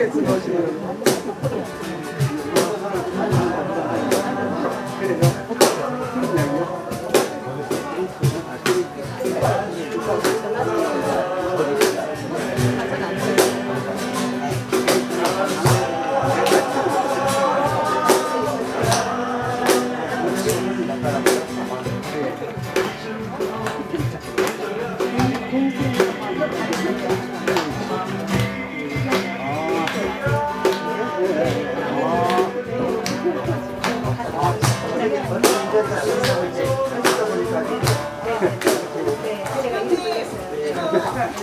月の十日。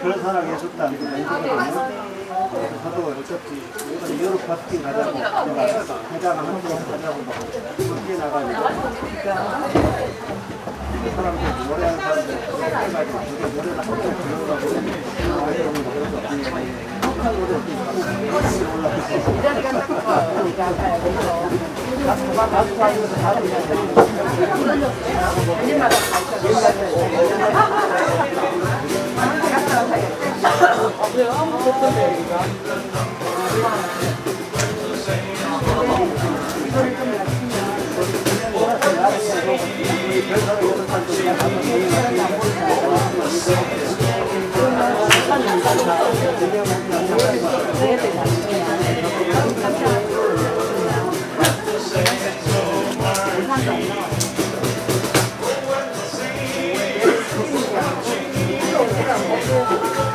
그런 사람이 해줬다 이거든요 저도 어차피 유럽 파티 가자고 회장 한번 가자고 막 나가지고 사람들 노래하는 사람들 해가지고 그게 노래를 한번 부르라고 북한 노래 감사합니다. 우리가 왜요? 아무것도 Thank you.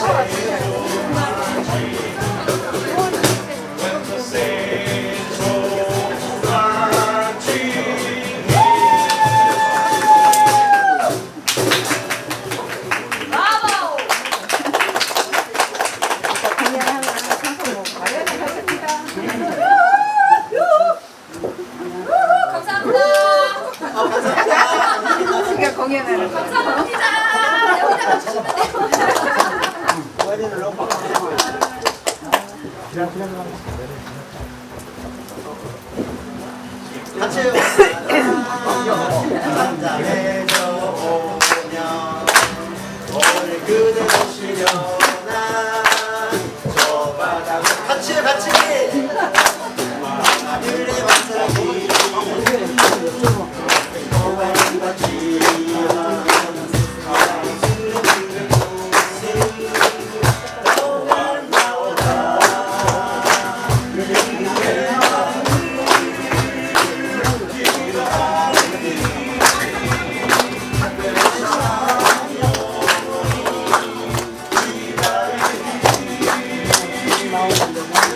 거. 감사합니다. 여기다가 주시면 돼요. 머리를 너무 같이 한잔해줘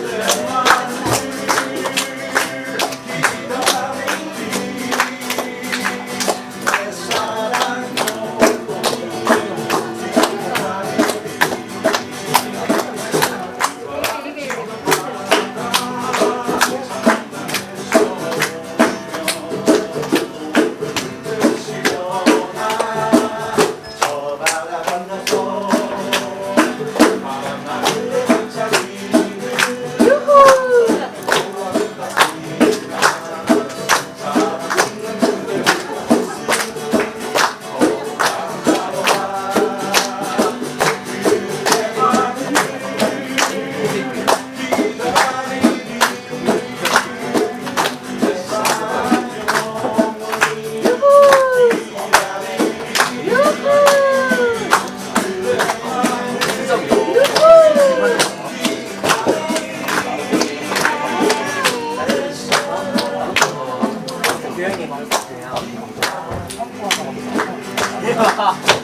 Yeah. ハハハ。